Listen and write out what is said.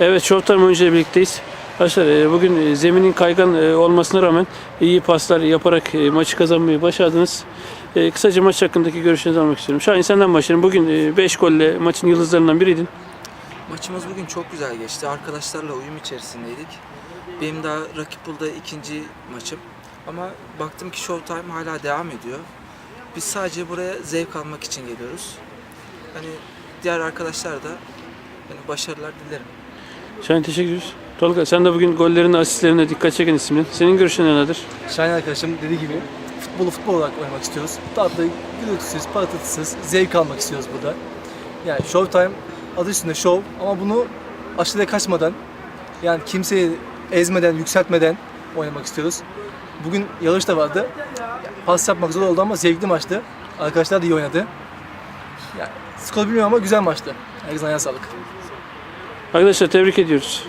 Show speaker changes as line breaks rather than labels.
Evet Showtime oyuncularıyla birlikteyiz. Arkadaşlar e, bugün e, zeminin kaygan e, olmasına rağmen iyi paslar yaparak maçı kazanmayı başardınız. Kısaca maç hakkındaki görüşlerinizi almak istiyorum. Şahin senden başlayalım. Bugün 5 golle maçın yıldızlarından biriydin.
Maçımız bugün çok güzel geçti. Arkadaşlarla uyum içerisindeydik. Benim daha rakip pool'da ikinci maçım. Ama baktım ki Showtime hala devam ediyor. Biz sadece buraya zevk almak için geliyoruz. Hani diğer arkadaşlar da hani başarılar dilerim.
Şahin teşekkür ediyoruz. Tolga sen de bugün gollerine, asistlerine dikkat çeken isimdin. Senin görüşün nelerdir?
Şahin arkadaşım dediği gibi futbolu futbol olarak oynamak istiyoruz. Tatlı, gürültüsüz, patlatısız, zevk almak istiyoruz burada. Yani Showtime adı üstünde show ama bunu aşırıya kaçmadan yani kimseyi ezmeden, yükseltmeden oynamak istiyoruz. Bugün yarış da vardı. Pas yapmak zor oldu ama zevkli maçtı. Arkadaşlar da iyi oynadı. Yani skor bilmiyorum ama güzel maçtı. Herkesin ayağına sağlık.
Arkadaşlar tebrik ediyoruz.